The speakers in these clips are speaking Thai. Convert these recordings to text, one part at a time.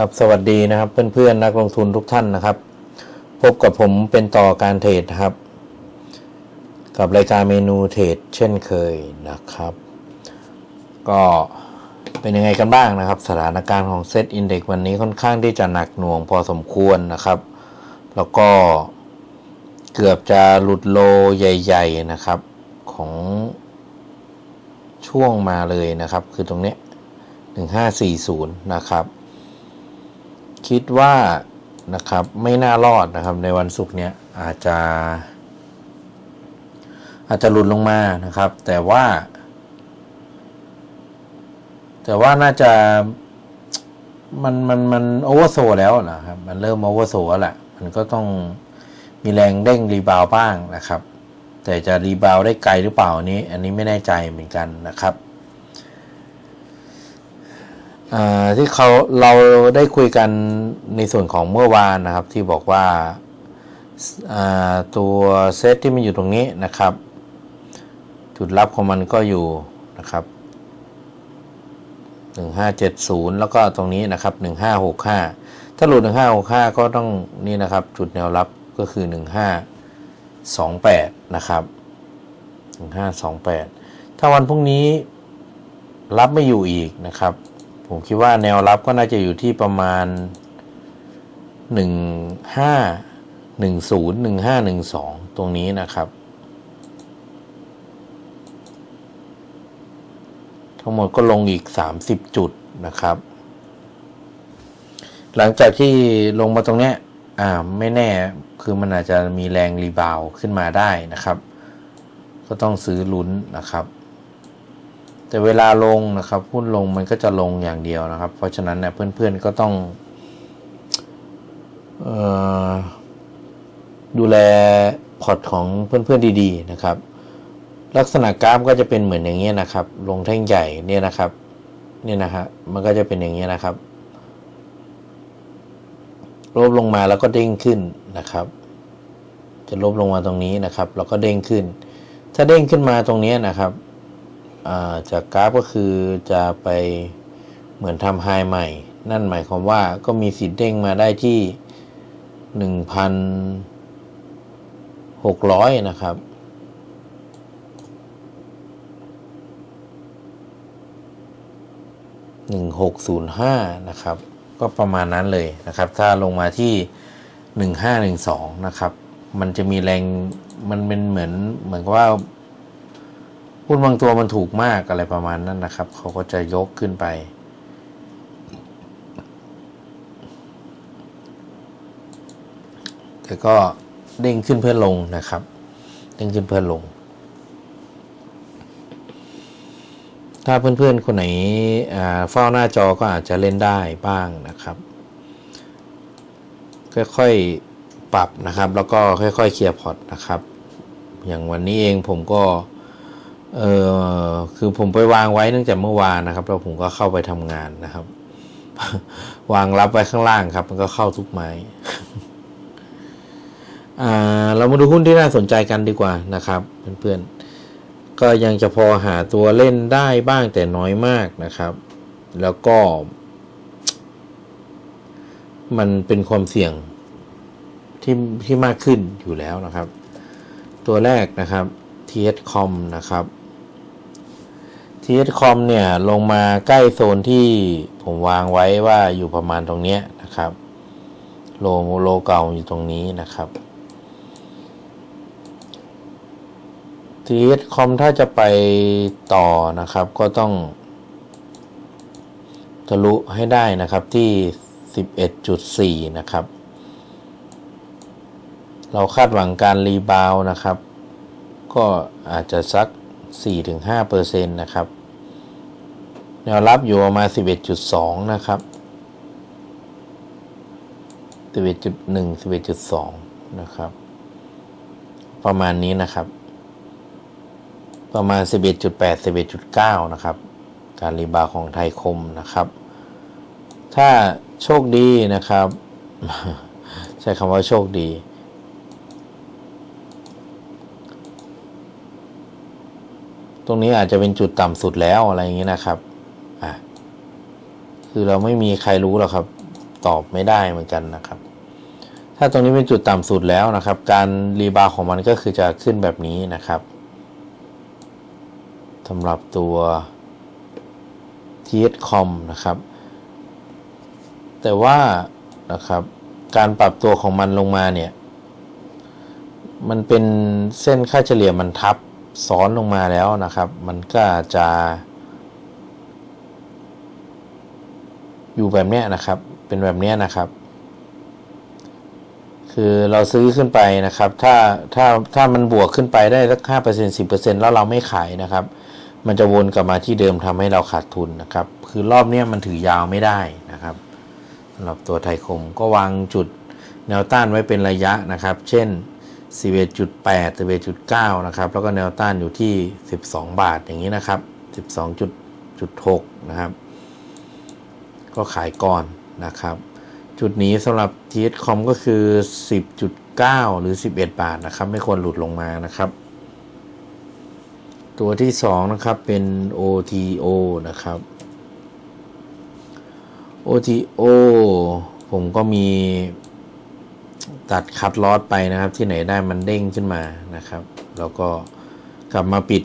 ครับสวัสดีนะครับเพื่อนๆนักลงทุนทุกท่านนะครับ พบกับผมเป็นต่อการเทรดครับ กับรายการเมนูเทรดเช่นเคยนะครับ ก็เป็นยังไงกันบ้างนะครับ สถานการณ์ของเซตอินเด็กวันนี้ค่อนข้างที่จะหนักหน่วงพอสมควรนะครับ แล้วก็เกือบจะหลุดโลใหญ่ ๆนะครับของช่วงมาเลยนะครับ คือตรงเนี้ย1540 นะครับ คิดว่านะครับไม่น่ารอดนะครับในวันศุกร์เนี้ยอาจจะ อาจจะหลุดลงมานะครับ แต่ว่า แต่ว่าน่าจะมันมันมันโอเวอร์โซแล้วนะครับ มันเริ่มโอเวอร์โซแล้วแหละมันก็ต้องมีแรงเด้งรีบาวบ้างนะครับ แต่จะรีบาวได้ไกลหรือเปล่านี้ อันนี้ไม่แน่ใจเหมือนกันนะครับ ที่เขาเราได้คุยกันในส่วนของเมื่อวานนะครับ ที่บอกว่าตัวเซตที่มันอยู่ตรงนี้นะครับ จุดรับของมันก็อยู่นะครับ 1570 แล้วก็ตรงนี้นะครับ 1565 ถ้าหลุด 1565 ก็ต้องนี่นะครับ จุดแนวรับก็คือ 1528 นะครับ 1528 ถ้าวันพรุ่งนี้รับไม่อยู่อีกนะครับ ผมคิดว่าแนวรับก็น่าจะอยู่ที่ประมาณ 15 10 1512 ตรงนี้นะครับ ทั้งหมดก็ลงอีก 30 จุดนะครับ หลังจากที่ลงมาตรงเนี้ยอ่าไม่แน่คือมันอาจจะมีแรงรีบาวขึ้นมาได้นะครับ ก็ต้องซื้อลุ้นนะครับ แต่เวลาลงนะครับหุ้นลงมันก็จะลงอย่างเดียวนะครับ เพราะฉะนั้นเนี่ยเพื่อนๆก็ต้องออดูแลพอร์ตของเพื่อนๆดีๆนะครับ ลักษณะกราฟก็จะเป็นเหมือนอย่างเงี้ยนะครับ ลงแท่งใหญ่เนี่ยนะครับเนี่ยนะฮะมันก็จะเป็นอย่างเงี้ยนะครับลบลงมาแล้วก็เด้งขึ้นนะครับ จะลบลงมาตรงนี้นะครับ แล้วก็เด้งขึ้น ถ้าเด้งขึ้นมาตรงนี้นะครับ จากกราฟก็คือจะไปเหมือนทำไฮใหม่ นั่นหมายความว่าก็มีสิทธิ์เด้งมาได้ที่หนึ่งพันหกร้อยนะครับหนึ่งหกศูนย์ห้านะครับ ก็ประมาณนั้นเลยนะครับ ถ้าลงมาที่หนึ่งห้าหนึ่งสองนะครับ มันจะมีแรงมันเป็นเหมือนเหมือนกับว่า หุ้นบางตัวมันถูกมากอะไรประมาณนั้นนะครับ เขาก็จะยกขึ้นไป แต่ก็เด้งขึ้นเพื่อลงนะครับ เด้งขึ้นเพื่อลง ถ้าเพื่อนๆ คนไหนเฝ้าหน้าจอก็อาจจะเล่นได้บ้างนะครับ ค่อยๆ ปรับนะครับ แล้วก็ค่อยๆ เคลียร์พอร์ตนะครับ อย่างวันนี้เองผมก็ เออคือผมไปวางไว้ตั้งแต่เมื่อวานนะครับ แล้วผมก็เข้าไปทำงานนะครับ วางรับไว้ข้างล่างครับ มันก็เข้าทุกไม้เรามาดูหุ้นที่น่าสนใจกันดีกว่านะครับเพื่อนๆ ก็ยังจะพอหาตัวเล่นได้บ้างแต่น้อยมากนะครับ แล้วก็ มันเป็นความเสี่ยงที่ที่มากขึ้นอยู่แล้วนะครับ ตัวแรกนะครับ TSCOM นะครับ TSCOM เนี่ยลงมาใกล้โซนที่ผมวางไว้ว่าอยู่ประมาณตรงเนี้ยนะครับโลโลเก่าอยู่ตรงนี้นะครับ TSCOM ถ้าจะไปต่อนะครับ ก็ต้องทะลุให้ได้นะครับที่ 11.4 นะครับ เราคาดหวังการรีบาวนะครับ ก็อาจจะสัก 4-5%นะครับ แนวรับอยู่ประมาณ11.2 นะครับ 11.1 11.2 นะครับ ประมาณนี้นะครับ ประมาณ 11.8 11.9 นะครับ การรีบาวของไทยคมนะครับ ถ้าโชคดีนะครับ ใช้คำว่าโชคดีตรงนี้อาจจะเป็นจุดต่ำสุดแล้วอะไรอย่างนี้นะครับ คือเราไม่มีใครรู้หรอกครับ ตอบไม่ได้เหมือนกันนะครับ ถ้าตรงนี้เป็นจุดต่ำสุดแล้วนะครับ การรีบาของมันก็คือจะขึ้นแบบนี้นะครับสำหรับตัว TSCOM นะครับ แต่ว่านะครับ การปรับตัวของมันลงมาเนี่ย มันเป็นเส้นค่าเฉลี่ยมันทับซ้อนลงมาแล้วนะครับ มันก็จะ อยู่แบบเนี้ยนะครับ เป็นแบบเนี้ยนะครับ คือเราซื้อขึ้นไปนะครับ ถ้าถ้าถ้ามันบวกขึ้นไปได้สักห้าเปอร์เซ็นสิบเปอร์เซ็นแล้วเราไม่ขายนะครับ มันจะวนกลับมาที่เดิมทำให้เราขาดทุนนะครับ คือรอบเนี้ยมันถือยาวไม่ได้นะครับสำหรับตัวไทยคมก็วางจุดแนวต้านไว้เป็นระยะนะครับ เช่น 11.8 11.9 นะครับ แล้วก็แนวต้านอยู่ที่ 12 บาทอย่างนี้นะครับ 12.6 นะครับ ก็ขายก่อนนะครับ จุดนี้สำหรับ t s c o m ก็คือ 10.9 หรือ 11 บาทนะครับ ไม่ควรหลุดลงมานะครับ ตัวที่ 2 นะครับเป็น OTO นะครับ OTO ผมก็มีตัดคัดลอสไปนะครับ ที่ไหนได้มันเด้งขึ้นมานะครับ แล้วก็กลับมาปิด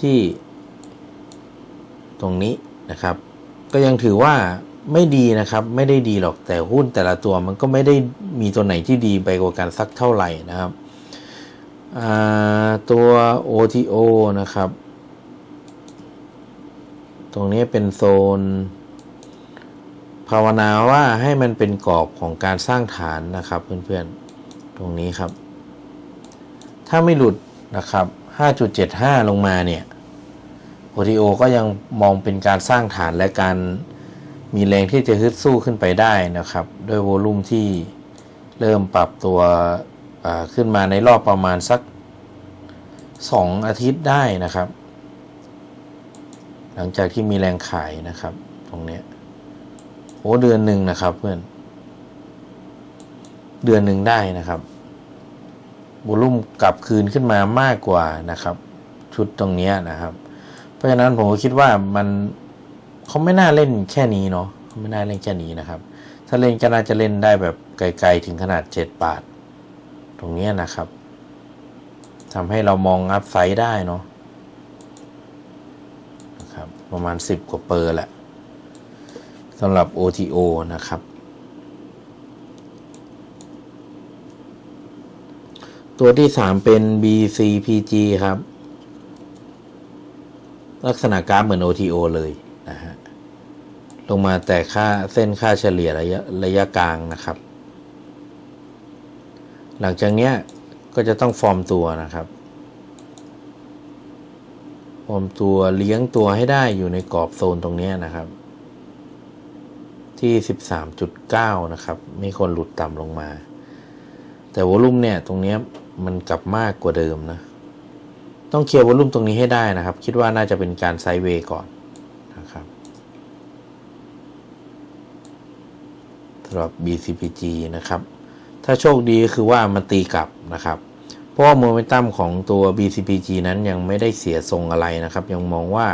ที่ตรงนี้นะครับ ก็ยังถือว่า ไม่ดีนะครับ ไม่ได้ดีหรอกแต่หุ้นแต่ละตัวมันก็ไม่ได้มีตัวไหนที่ดีไปกว่ากันสักเท่าไหร่นะครับตัว OTO นะครับ ตรงนี้เป็นโซน ภาวนาว่าให้มันเป็นกรอบของการสร้างฐานนะครับ เพื่อนๆ ตรงนี้ครับ ถ้าไม่หลุดนะครับ 5.75 ลงมาเนี่ย OTO ก็ยังมองเป็นการสร้างฐานและการ มีแรงที่จะฮึดสู้ขึ้นไปได้นะครับ ด้วยโวลุ่มที่เริ่มปรับตัวขึ้นมาในรอบประมาณสัก 2 อาทิตย์ได้นะครับ หลังจากที่มีแรงขายนะครับ ตรงนี้โอ้เดือนหนึ่งนะครับเพื่อน เดือนหนึ่งได้นะครับโวลุ่มกลับคืนขึ้นมามากกว่านะครับ ชุดตรงนี้นะครับ เพราะฉะนั้นผมก็คิดว่ามัน เขาไม่น่าเล่นแค่นี้เนาะเขาไม่น่าเล่นแค่นี้นะครับ ถ้าเล่นก็น่าจะเล่นได้แบบไกลๆถึงขนาดเจ็ดบาท ตรงนี้นะครับทำให้เรามองอัพไซด์ได้เนาะนะครับ ประมาณสิบกว่าเปอร์แหละสำหรับ OTO นะครับ ตัวที่สามเป็น BCPG ครับ ลักษณะกราฟเหมือน OTO เลย นะฮะลงมาแต่ค่าเส้นค่าเฉลี่ยระยะระยะกลางนะครับ หลังจากนี้ก็จะต้องฟอร์มตัวนะครับ ฟอร์มตัวเลี้ยงตัวให้ได้อยู่ในกรอบโซนตรงนี้นะครับ ที่ 13.9 นะครับ ไม่ควรหลุดต่ำลงมา แต่วอลุ่มเนี่ยตรงนี้มันกลับมากกว่าเดิมนะ ต้องเคลียร์วอลุ่มตรงนี้ให้ได้นะครับ คิดว่าน่าจะเป็นการไซด์เวย์ก่อน นะครับสำหรับ BCPG นะครับ ถ้าโชคดีก็คือว่ามันตีกลับนะครับ เพราะโมเมนตัมของตัว BCPG นั้นยังไม่ได้เสียทรงอะไรนะครับ ยังมองว่า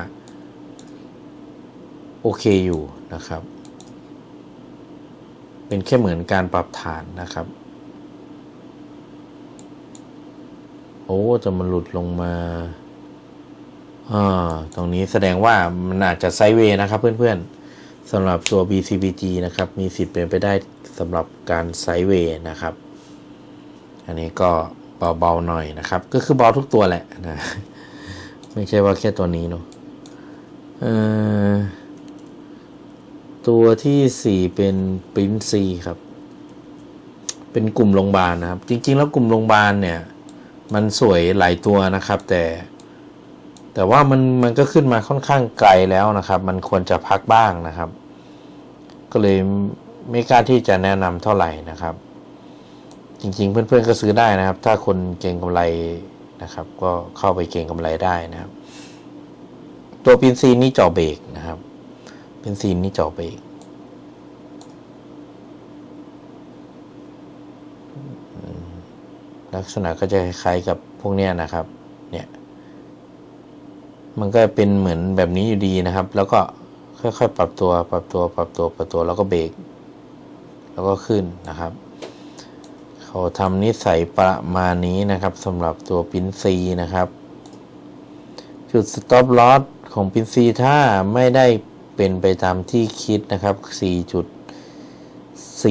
โอเคอยู่นะครับ เป็นแค่เหมือนการปรับฐานนะครับ โอ้จะมันหลุดลงมา อ่าตรงนี้แสดงว่ามันอาจจะไซเวย์นะครับ เพื่อนๆสำหรับตัว BCPG นะครับ มีสิทธิ์เป็นไปได้สำหรับการไซเวย์นะครับ อันนี้ก็เบาๆหน่อยนะครับ ก็คือเบาทุกตัวแหละนะไม่ใช่ว่าแค่ตัวนี้เนาะตัวที่สี่เป็นปรินซีครับ เป็นกลุ่มโรงพยาบาลนะครับ จริง ๆ แล้วกลุ่มโรงพยาบาลเนี่ย มันสวยหลายตัวนะครับ แต่ แต่ว่ามันมันก็ขึ้นมาค่อนข้างไกลแล้วนะครับ มันควรจะพักบ้างนะครับ ก็เลยไม่กล้าที่จะแนะนำเท่าไหร่นะครับ จริงๆ เพื่อนๆก็ซื้อได้นะครับ ถ้าคนเก่งกำไรนะครับ ก็เข้าไปเก่งกำไรได้นะครับ ตัวปินซีนนี่จ่อเบรกนะครับปินซีนนี่จ่อเบรกลักษณะก็จะคล้ายๆกับพวกเนี้ยนะครับ มันก็เป็นเหมือนแบบนี้อยู่ดีนะครับ แล้วก็ค่อยๆปรับตัวปรับตัวปรับตัวปรับตัวแล้วก็เบรกแล้วก็ขึ้นนะครับ เขาทำนิสัยประมาณนี้นะครับสำหรับตัวปินซีนะครับ จุด stop loss ของปินซีถ้าไม่ได้เป็นไปตามที่คิดนะครับ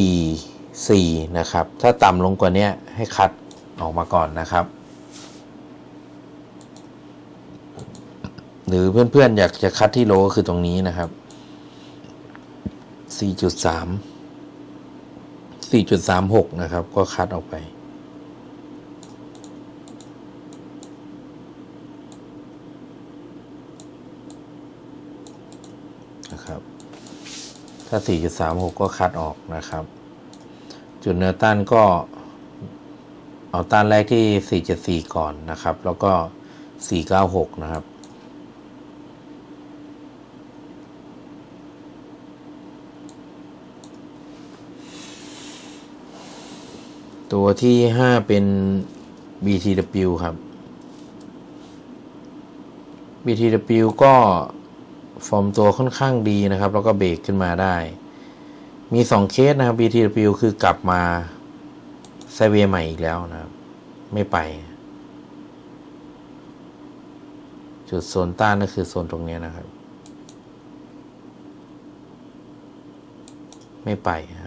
4.44 นะครับ ถ้าต่ำลงกว่านี้ให้คัดออกมาก่อนนะครับ หรือเพื่อนๆ อยากจะคัดที่โลก็คือตรงนี้นะครับ 4.3 4.36 นะครับ ก็คัดออกไป นะครับ ถ้า 4.36 ก็คัดออกนะครับ จุดแนวต้านก็ เอาต้านแรกที่ 4.4 ก่อนนะครับ แล้วก็ 496 นะครับ ตัวที่ 5 เป็น BTW ครับ BTW ก็ฟอร์มตัวค่อนข้างดีนะครับ แล้วก็เบรกขึ้นมาได้ มี 2 เคสนะครับ BTW คือกลับมาไซเวย์ใหม่อีกแล้วนะครับ ไม่ไป จุดโซนต้านก็คือโซนตรงนี้นะครับ ไม่ไปค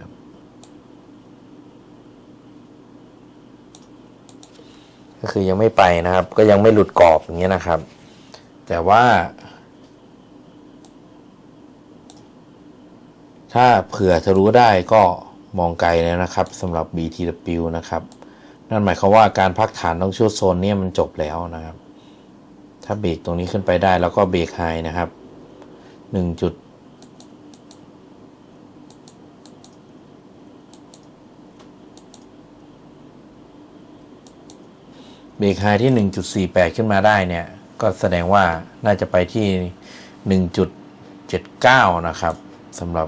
รับ ก็คือยังไม่ไปนะครับ ก็ยังไม่หลุดกรอบอย่างเงี้ยนะครับ แต่ว่า ถ้าเผื่อจะรู้ได้ก็มองไกลแล้วนะครับสำหรับ BTW นะครับ นั่นหมายความว่าการพักฐานต้องชุดโซนเนี่ยมันจบแล้วนะครับ ถ้าเบรกตรงนี้ขึ้นไปได้แล้วก็เบรกไฮนะครับ1.8 เบรกไฮที่ 1.48 ขึ้นมาได้เนี่ย ก็แสดงว่าน่าจะไปที่ 1.79 นะครับสำหรับ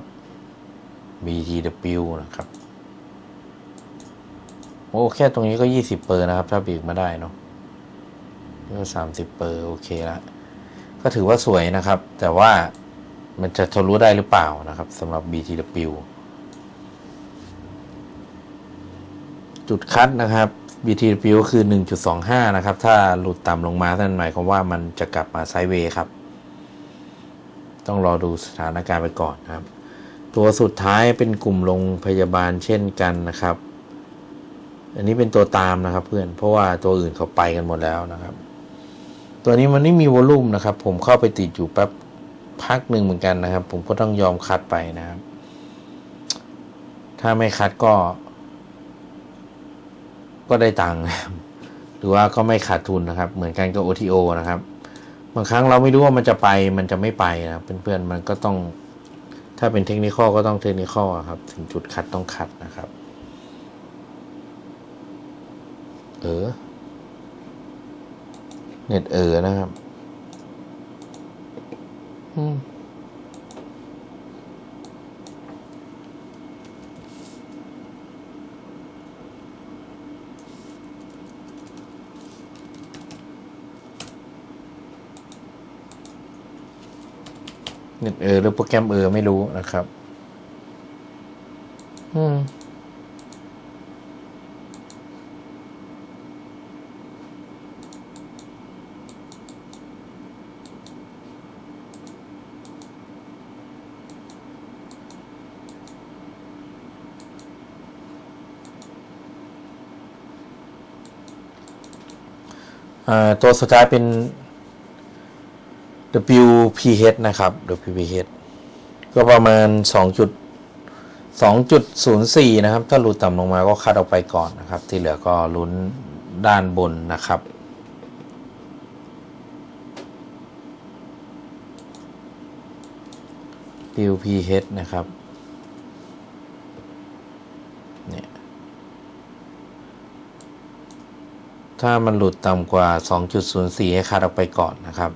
BTW นะครับ โอ้ แค่ตรงนี้ก็ 20 เปอร์นะครับ ถ้าเบรกมาได้เนาะก็30 เปอร์ โอเคละก็ถือว่าสวยนะครับ แต่ว่ามันจะทะลุได้หรือเปล่านะครับสำหรับ BTW จุดคัดนะครับ BTW ก็คือ 1.25 นะครับ ถ้าหลุดต่ำลงมานั่นหมายความว่ามันจะกลับมาไซด์เวย์ครับ ต้องรอดูสถานการณ์ไปก่อนนะครับ ตัวสุดท้ายเป็นกลุ่มโรงพยาบาลเช่นกันนะครับ อันนี้เป็นตัวตามนะครับเพื่อน เพราะว่าตัวอื่นเขาไปกันหมดแล้วนะครับ ตัวนี้มันไม่มีวอลลุ่มนะครับ ผมเข้าไปติดอยู่แป๊บพักหนึ่งเหมือนกันนะครับ ผมก็ต้องยอมคัดไปนะครับ ถ้าไม่คัดก็ ก็ได้ตังค์หรือว่าก็ไม่ขาดทุนนะครับ เหมือนกันกับ OTO นะครับ บางครั้งเราไม่รู้ว่ามันจะไปมันจะไม่ไปนะเพื่อนๆมันก็ต้อง ถ้าเป็นเทคนิคก็ต้องเทคนิคครับ ถึงจุดคัดต้องคัดนะครับ เออเน็ตเออนะครับ อืม เน็ตเออหรือโปรแกรมเออไม่รู้นะครับ อืมอ่าตัวสุดท้ายเป็น WPH นะครับ WPH ก็ประมาณ2จุด2.04 นะครับ ถ้าหลุดต่ำลงมาก็คัดออกไปก่อนนะครับ ที่เหลือก็ลุ้นด้านบนนะครับ WPH นะครับเนี่ยถ้ามันหลุดต่ำกว่า 2.04 ให้คัดออกไปก่อนนะครับ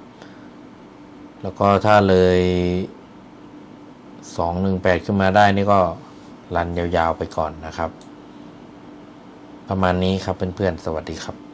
แล้วก็ถ้าเลย218ขึ้นมาได้นี่ก็รันยาวๆไปก่อนนะครับ ประมาณนี้ครับเพื่อนๆ สวัสดีครับ